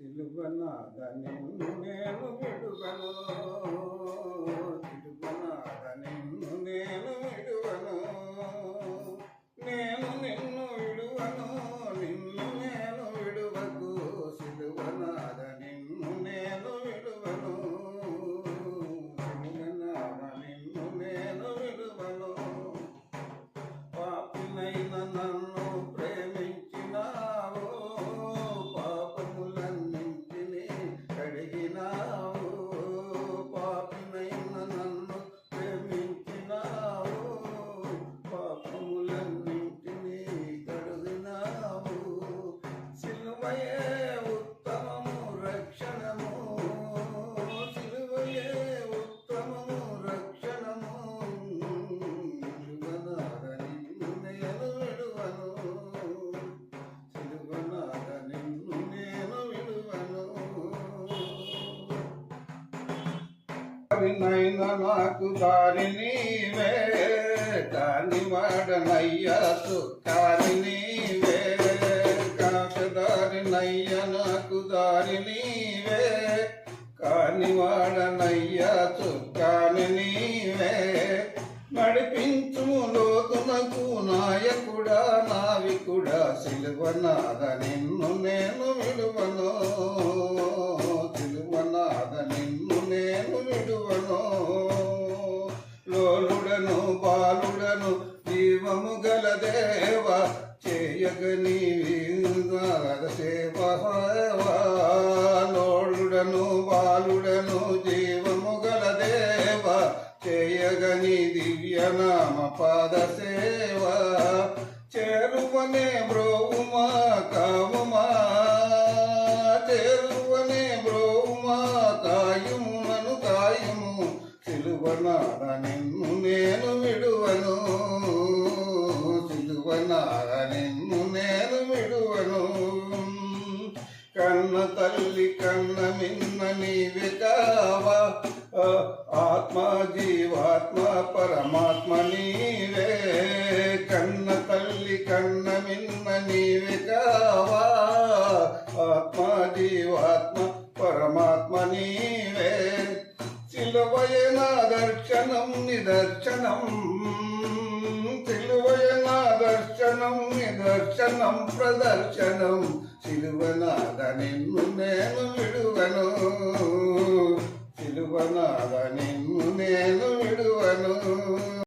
సిలువనాద నిన్ను నేను విడుగను నైనా నాకు దారి నీవే దాని వాడనయ్యా కాని నీవే. కాకదారి నయ్య నాకు దారి నీవే కాని వాడనయ్యా కాని నీవే. నడిపించుము లోతునకు నాయకుడా నావికుడా సిలువనాద నిన్ను నేను విలువను. బాలుడను బాలుడను జీవము గల దేవ చేయగ సేవ లోలుడను బాలుడను జీవము గల దేవ చేయగని దివ్యనామ పాద సేవ. చేరువనే బ్రోవుమా కావుమా. చేరువనే బ్రోవుమా కాయుము నను కాయుము. సిలువనార సిలువనార నిన్ను నేను విడువను. కన్న తల్లి కన్న మిన్న నీవే కావా. ఆత్మ జీవాత్మ పరమాత్మ నీవే. కన్న తల్లి కన్న మిన్న నీవే కావా. ఆత్మ జీవాత్మ పరమాత్మ నీవే. సిలువయన దర్శనం నిదర్శనం. సిలువ దర్శనం ప్రదర్శనం. సిలువనాద సిలువనాద నిన్ను నేను విడువను.